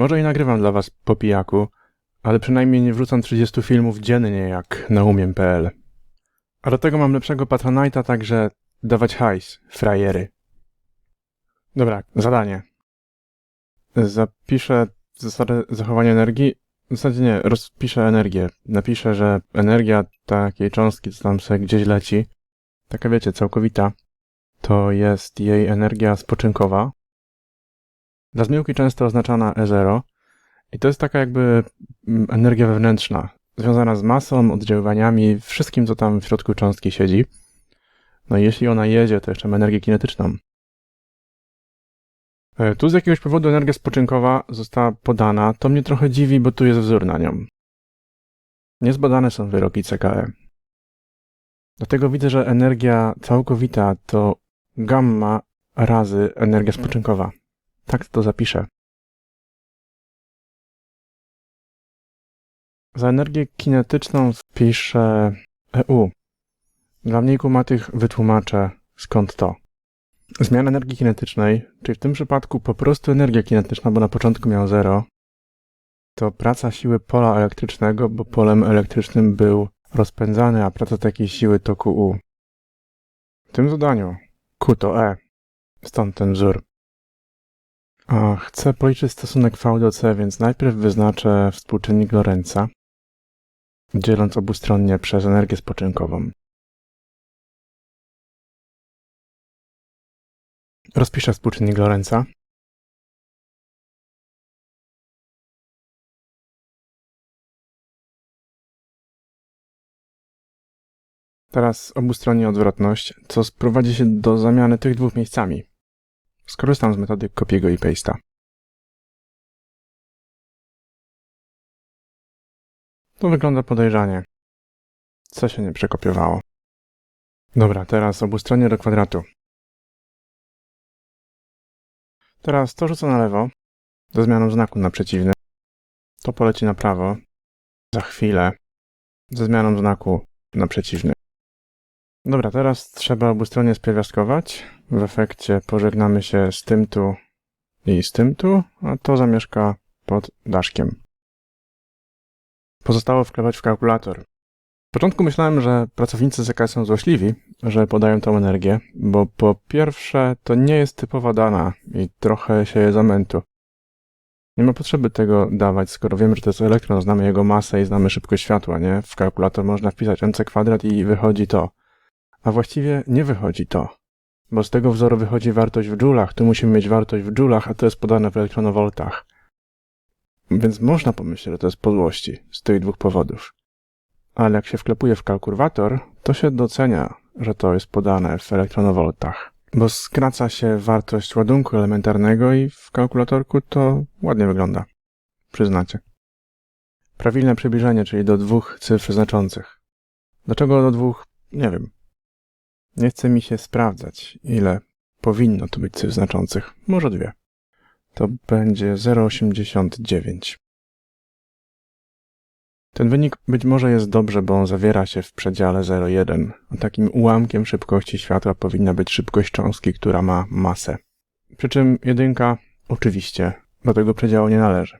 Może i nagrywam dla was po pijaku, ale przynajmniej nie wrzucam 30 filmów dziennie jak na umiem.pl. A do tego mam lepszego Patronite'a, także dawać hajs, frajery. Dobra, zadanie. Zapiszę zasadę zachowania energii. W zasadzie nie, rozpiszę energię. Napiszę, że energia takiej cząstki, co tam sobie gdzieś leci, taka wiecie, całkowita, to jest jej energia spoczynkowa. Dla zmyłki często oznaczana E0 i to jest taka jakby mm, energia wewnętrzna, związana z masą, oddziaływaniami, wszystkim, co tam w środku cząstki siedzi. No i jeśli ona jedzie, to jeszcze ma energię kinetyczną. E, Tu z jakiegoś powodu energia spoczynkowa została podana. To mnie trochę dziwi, bo tu jest wzór na nią. Niezbadane są wyroki CKE. Dlatego widzę, że energia całkowita to gamma razy energia spoczynkowa. Tak to zapiszę. Za energię kinetyczną wpiszę EU. Dla mniej kumatych wytłumaczę skąd to. Zmiana energii kinetycznej, czyli w tym przypadku po prostu energia kinetyczna, bo na początku miał 0, to praca siły pola elektrycznego, bo polem elektrycznym był rozpędzany, a praca takiej siły to QU. W tym zadaniu Q to E, stąd ten wzór. A chcę policzyć stosunek V do C, więc najpierw wyznaczę współczynnik Lorenza, dzieląc obustronnie przez energię spoczynkową. Rozpiszę współczynnik Lorenza. Teraz obustronnie odwrotność, co sprowadzi się do zamiany tych dwóch miejscami. Skorzystam z metody kopiego i paste'a. To wygląda podejrzanie. Co się nie przekopiowało? Dobra, teraz obustronnie do kwadratu. Teraz to rzucę na lewo, ze zmianą znaku na przeciwny. To poleci na prawo. Za chwilę, ze zmianą znaku na przeciwny. Dobra, teraz trzeba obustronnie spierwiastkować. W efekcie pożegnamy się z tym tu i z tym tu, a to zamieszka pod daszkiem. Pozostało wklepać w kalkulator. W początku myślałem, że pracownicy ZK są złośliwi, że podają tą energię, bo po pierwsze to nie jest typowa dana i trochę się je zamętu. Nie ma potrzeby tego dawać, skoro wiemy, że to jest elektron, znamy jego masę i znamy szybkość światła, nie? W kalkulator można wpisać mc kwadrat i wychodzi to. A właściwie nie wychodzi to. Bo z tego wzoru wychodzi wartość w dżulach, tu musimy mieć wartość w dżulach, a to jest podane w elektronowoltach. Więc można pomyśleć, że to jest podłości z tych dwóch powodów. Ale jak się wklepuje w kalkulator, to się docenia, że to jest podane w elektronowoltach. Bo skraca się wartość ładunku elementarnego i w kalkulatorku to ładnie wygląda. Przyznacie. Prawilne przybliżenie, czyli do dwóch cyfr znaczących. Dlaczego do dwóch? Nie wiem. Nie chce mi się sprawdzać, ile powinno tu być cyfr znaczących. Może dwie. To będzie 0,89. Ten wynik być może jest dobrze, bo on zawiera się w przedziale 0,1, a takim ułamkiem szybkości światła powinna być szybkość cząstki, która ma masę. Przy czym jedynka oczywiście do tego przedziału nie należy.